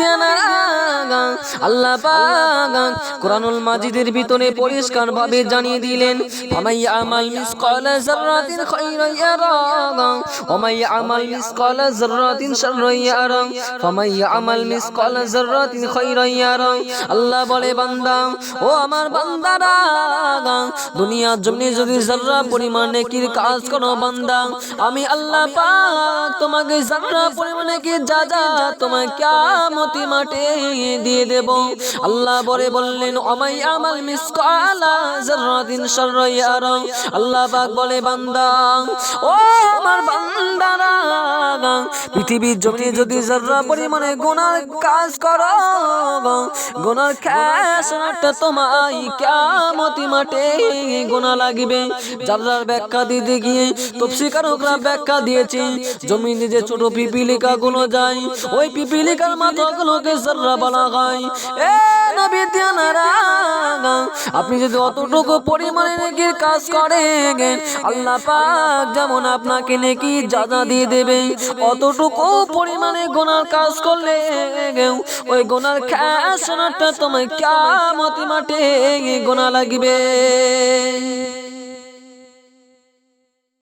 gonna আল্লাহ পাক কোরআনুল মাজিদের ভিতরে পরিষ্কার ভাবে জানিয়ে দিলেন ফামাইয়া আমাল যাররাতিন ওমাইয়া আমাল যাররাতিন ফামাইয়া আমাল যাররাতিন আল্লাহ বলে, বান্দা, ও আমার বান্দারা যদি যাররা কাজ করো বান্দা, আমি আল্লাহ পাক তোমাকে যাররা পরিমাণে কি যা যা কিয়ামতি মাঠে দিয়ে দেব। আল্লাহ বলে বললেন, অমাই আমাল মিসকালা যাররাতিন শাররাইয়ারা আল্লাহ পাক বলে, বান্দা, ও আমার বান্দারা পৃথিবীর জমিনে যদি যাররা পরিমাণে গুনার কাজ করো, গুনার মাঠে গুনাহ লাগবে। যার ব্যাখ্যা দিতে গিয়ে তফসিকারকরা ব্যাখ্যা দিয়েছে, জমিনে যে ছোট পিপিলিকা গুলো যায়, ওই পিপিলিকার মাথাগুলোকে জাররা বলা হয়। এ নবী দিয়ানারা আপনি যদি অতটুকু পরিমাণে নেকির কাজ করেন, আল্লাহ পাক যেমন আপনাকে নেকি জাদা দিয়ে দেবে, অতটুকু পরিমাণে গোনার কাজ করলে ওই গোনার খেসানাটা তোমায় কিয়ামতি মাঠে গোনা লাগবে।